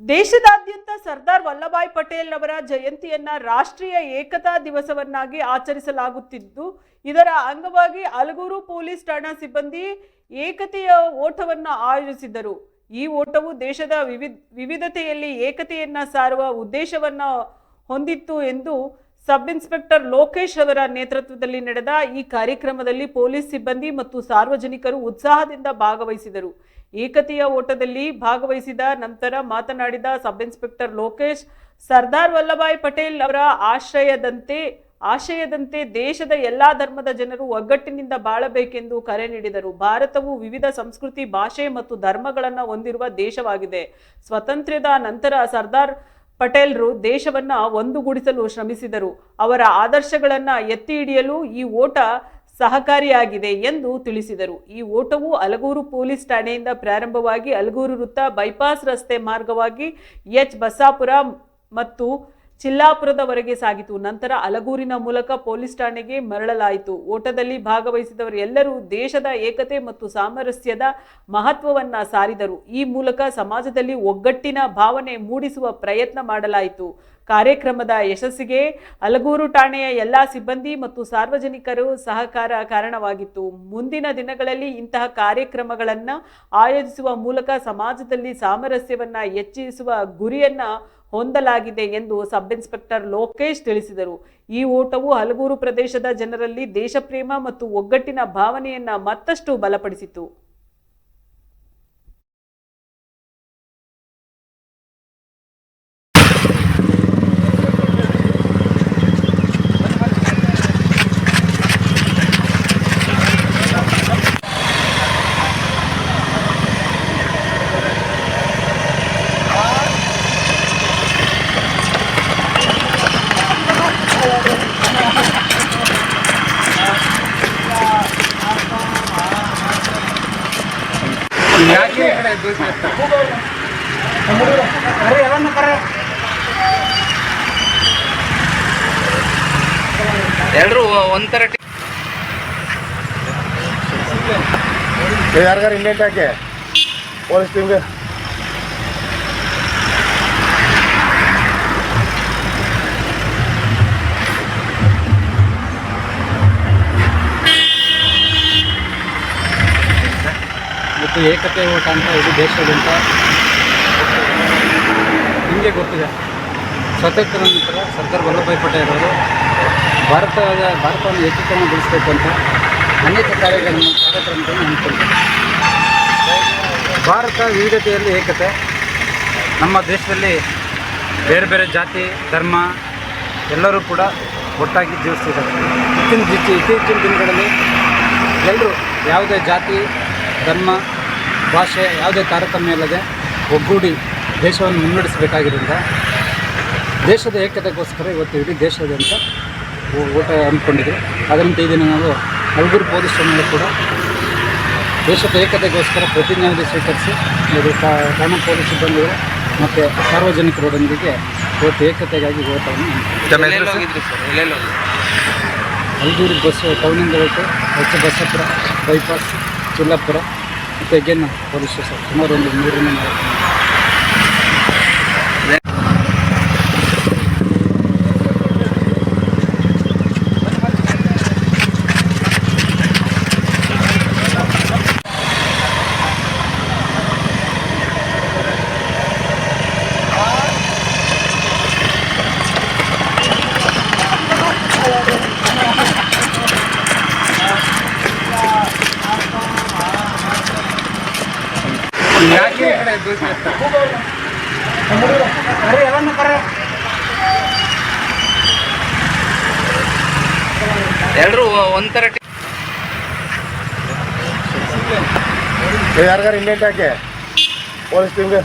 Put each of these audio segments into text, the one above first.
ದೇಶದಾದ್ಯಂತ ಸರ್ದಾರ್ ವಲ್ಲಭಾಯ್ ಪಟೇಲ್ ಅವರ ಜಯಂತಿಯನ್ನ ರಾಷ್ಟ್ರೀಯ ಏಕತಾ ದಿವಸವನ್ನಾಗಿ ಆಚರಿಸಲಾಗುತ್ತಿದ್ದು, ಇದರ ಅಂಗವಾಗಿ ಅಲಗೂರು ಪೊಲೀಸ್ ಠಾಣಾ ಸಿಬ್ಬಂದಿ ಏಕತೆಯ ಓಟವನ್ನು ಆಯೋಜಿಸಿದರು ಈ ಓಟವು ದೇಶದ ವಿವಿಧ, ವಿವಿಧತೆಯಲ್ಲಿ ಏಕತೆಯನ್ನ ಸಾರುವ ಉದ್ದೇಶವನ್ನ ಹೊಂದಿತ್ತು ಎಂದು ಸಬ್ ಇನ್ಸ್ಪೆಕ್ಟರ್ ಲೋಕೇಶ್ ಅವರ ನೇತೃತ್ವದಲ್ಲಿ ನಡೆದ ಈ ಕಾರ್ಯಕ್ರಮದಲ್ಲಿ ಪೊಲೀಸ್ ಸಿಬ್ಬಂದಿ ಮತ್ತು ಸಾರ್ವಜನಿಕರು ಉತ್ಸಾಹದಿಂದ ಭಾಗವಹಿಸಿದರು. ಏಕತೆಯ ಓಟದಲ್ಲಿ ಭಾಗವಹಿಸಿದ ನಂತರ ಮಾತನಾಡಿದ ಸಬ್ ಇನ್ಸ್ಪೆಕ್ಟರ್ ಲೋಕೇಶ್, ಸರ್ದಾರ್ ವಲ್ಲಭಾಯ್ ಪಟೇಲ್ ಅವರ ಆಶ್ರಯದಂತೆ ಆಶಯದಂತೆ ದೇಶದ ಎಲ್ಲಾ ಧರ್ಮದ ಜನರು ಒಗ್ಗಟ್ಟಿನಿಂದ ಬಾಳಬೇಕೆಂದು ಕರೆ ನೀಡಿದರು. ಭಾರತವು ವಿವಿಧ ಸಂಸ್ಕೃತಿ, ಭಾಷೆ ಮತ್ತು ಧರ್ಮಗಳನ್ನು ಹೊಂದಿರುವ ದೇಶವಾಗಿದೆ. ಸ್ವಾತಂತ್ರ್ಯದ ನಂತರ ಸರ್ದಾರ್ ಪಟೇಲ್ರು ದೇಶವನ್ನ ಒಂದುಗೂಡಿಸಲು ಶ್ರಮಿಸಿದರು. ಅವರ ಆದರ್ಶಗಳನ್ನು ಎತ್ತಿ ಹಿಡಿಯಲು ಈ ಓಟ ಸಹಕಾರಿಯಾಗಿದೆ ಎಂದು ತಿಳಿಸಿದರು. ಈ ಓಟವು ಅಲಗೂರು ಪೊಲೀಸ್ ಠಾಣೆಯಿಂದ ಪ್ರಾರಂಭವಾಗಿ ಅಲಗೂರು ವೃತ್ತ ಬೈಪಾಸ್ ರಸ್ತೆ ಮಾರ್ಗವಾಗಿ ಎಚ್ ಬಸಾಪುರ ಮತ್ತು ಚಿಲ್ಲಾಪುರದವರೆಗೆ ಸಾಗಿತು. ನಂತರ ಅಲಗೂರಿನ ಮೂಲಕ ಪೊಲೀಸ್ ಠಾಣೆಗೆ ಮರಳಲಾಯಿತು. ಓಟದಲ್ಲಿ ಭಾಗವಹಿಸಿದವರು ಎಲ್ಲರೂ ದೇಶದ ಏಕತೆ ಮತ್ತು ಸಾಮರಸ್ಯದ ಮಹತ್ವವನ್ನು ಸಾರಿದರು. ಈ ಮೂಲಕ ಸಮಾಜದಲ್ಲಿ ಒಗ್ಗಟ್ಟಿನ ಭಾವನೆ ಮೂಡಿಸುವ ಪ್ರಯತ್ನ ಮಾಡಲಾಯಿತು. ಕಾರ್ಯಕ್ರಮದ ಯಶಸ್ಸಿಗೆ ಅಲಗೂರು ಠಾಣೆಯ ಎಲ್ಲ ಸಿಬ್ಬಂದಿ ಮತ್ತು ಸಾರ್ವಜನಿಕರು ಸಹಕಾರ ಕಾರಣವಾಗಿತ್ತು. ಮುಂದಿನ ದಿನಗಳಲ್ಲಿ ಇಂತಹ ಕಾರ್ಯಕ್ರಮಗಳನ್ನು ಆಯೋಜಿಸುವ ಮೂಲಕ ಸಮಾಜದಲ್ಲಿ ಸಾಮರಸ್ಯವನ್ನು ಹೆಚ್ಚಿಸುವ ಗುರಿಯನ್ನು ಹೊಂದಲಾಗಿದೆ ಎಂದು ಸಬ್ ಇನ್ಸ್ಪೆಕ್ಟರ್ ಲೋಕೇಶ್ ತಿಳಿಸಿದರು. ಈ ಓಟವು ಹಲಗೂರು ಪ್ರದೇಶದ ಜನರಲ್ಲಿ ದೇಶಪ್ರೇಮ ಮತ್ತು ಒಗ್ಗಟ್ಟಿನ ಭಾವನೆಯನ್ನು ಮತ್ತಷ್ಟು ಬಲಪಡಿಸಿತು ದೂರ ಒಂಥರ ಯಾರಿಗಾರು ಇಂಡೆಂಟ್ ಹಾಕಿ? ಪೊಲೀಸ್ ಟೀಮ್ಗೆ ಮತ್ತು ಏಕತೆ ಓಟ ಅಂತ ಇದು ದೇಶಾದ್ಯಂತ ನಿಮಗೆ ಗೊತ್ತಿದೆ. ಸ್ವತಂತ್ರ ನಂತರ ಸರ್ದಾರ್ ವಲ್ಲಭಾಯ್ ಪಟೇಲ್ ಅವರು ಭಾರತದ ಭಾರತವನ್ನು ಏಕೀಕರಣಗೊಳಿಸಬೇಕು ಅಂತ ಅನೇಕ ಕಾರ್ಯಗಳನ್ನು ಕಾರ್ಯಕ್ರಮಗಳನ್ನು ಹಮ್ಮಿಕೊಂಡಿದ್ದಾರೆ. ಭಾರತ ವಿವಿಧತೆಯಲ್ಲಿ ಏಕತೆ, ನಮ್ಮ ದೇಶದಲ್ಲಿ ಬೇರೆ ಬೇರೆ ಜಾತಿ, ಧರ್ಮ, ಎಲ್ಲರೂ ಕೂಡ ಒಟ್ಟಾಗಿ ಜೀವಿಸ್ತಿದ್ದಾರೆ. ಇತ್ತೀಚಿನ ಇತ್ತೀಚಿನ ದಿನಗಳಲ್ಲಿ ಎಲ್ಲರೂ ಯಾವುದೇ ಜಾತಿ, ಧರ್ಮ ಭಾಷೆ ಯಾವುದೇ ತಾರತಮ್ಯ ಇಲ್ಲದೆ ಒಗ್ಗೂಡಿ ದೇಶವನ್ನು ಮುನ್ನಡೆಸಬೇಕಾಗಿರೋದ್ರಿಂದ ದೇಶದ ಏಕತೆಗೋಸ್ಕರ ಇವತ್ತು ಇಡೀ ದೇಶಾದ್ಯಂತ ಓಟ ಹಮ್ಮಿಕೊಂಡಿದ್ರು ಅದರಂತೆ ಈ ದಿನ ನಾವು ಹಲಗೂರು ಪೊಲೀಸ್ ಠಾಣೆಯಲ್ಲಿ ಕೂಡ ದೇಶದ ಏಕತೆಗೋಸ್ಕರ ಪ್ರತಿಜ್ಞಾವಿಧಿ ಸ್ವೀಕರಿಸಿ ಇದು ಠಾಣಾ ಪೊಲೀಸ್ ಸಿಬ್ಬಂದಿಗಳು ಮತ್ತು ಸಾರ್ವಜನಿಕರೊಡೊಂದಿಗೆ ಇವತ್ತು ಏಕತೆಗಾಗಿ ಓಟವನ್ನು. ಹಲಗೂರು ಬಸ್ ಟೌನಿಂದ ಹೊರಟು ಎಚ್ ಬಸಪುರ ಬೈಪಾಸ್ ಚಿಲ್ಲಾಪುರ. ಮತ್ತು ಹೆಗ್ಗೆನ್ನ ಪೊಲೀಸ್ ಸುಮಾರು ಒಂದು ಮೂರರಿಂದ ನಾಲ್ಕು ಯಾಕೆ? ಎಲ್ಲರೂ ಒಂಥರ ಟಿ- ಯಾರಿಗಾರು ಇಂಡೆಂಟ್ ಹಾಕಿ? ಪೊಲೀಸ್ ಟೀಮ್ಗೆ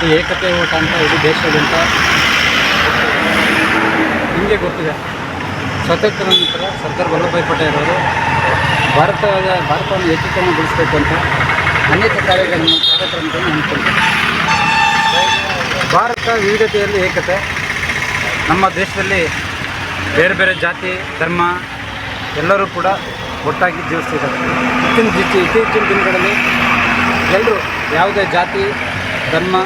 ಮತ್ತು ಏಕತೆ ಓಟ ಅಂತ ಇದು ದೇಶದಂತ ನಿಮಗೆ ಗೊತ್ತಿದೆ. ಸ್ವಾತಂತ್ರ್ಯ ನಂತರ ಸರ್ದಾರ್ ವಲ್ಲಭಭಾಯಿ ಪಟೇಲ್ ಅವರು ಭಾರತದ ಭಾರತವನ್ನು ಏಕೀಕರಣಗೊಳಿಸಬೇಕು ಅಂತ ಅನೇಕ ಕಾರ್ಯಗಳನ್ನು ಕಾರ್ಯಕ್ರಮಗಳನ್ನು ಹಮ್ಮಿಕೊಂಡಿದ್ದಾರೆ. ಭಾರತ ವಿವಿಧತೆಯಲ್ಲಿ ಏಕತೆ, ನಮ್ಮ ದೇಶದಲ್ಲಿ ಬೇರೆ ಬೇರೆ ಜಾತಿ, ಧರ್ಮ, ಎಲ್ಲರೂ ಕೂಡ ಒಟ್ಟಾಗಿ ಜೀವಿಸ್ತಿದ್ದಾರೆ. ಇತ್ತೀಚಿನ ಇತ್ತೀಚಿನ ದಿನಗಳಲ್ಲಿ ಎಲ್ಲರೂ ಯಾವುದೇ ಜಾತಿ, ಧರ್ಮ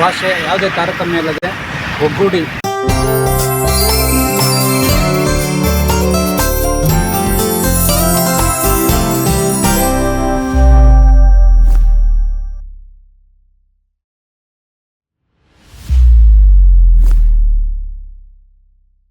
ಭಾಷೆ ಯಾವುದೇ ತಾರತಮ್ಯ ಇಲ್ಲದೆ ಒಗ್ಗೂಡಿ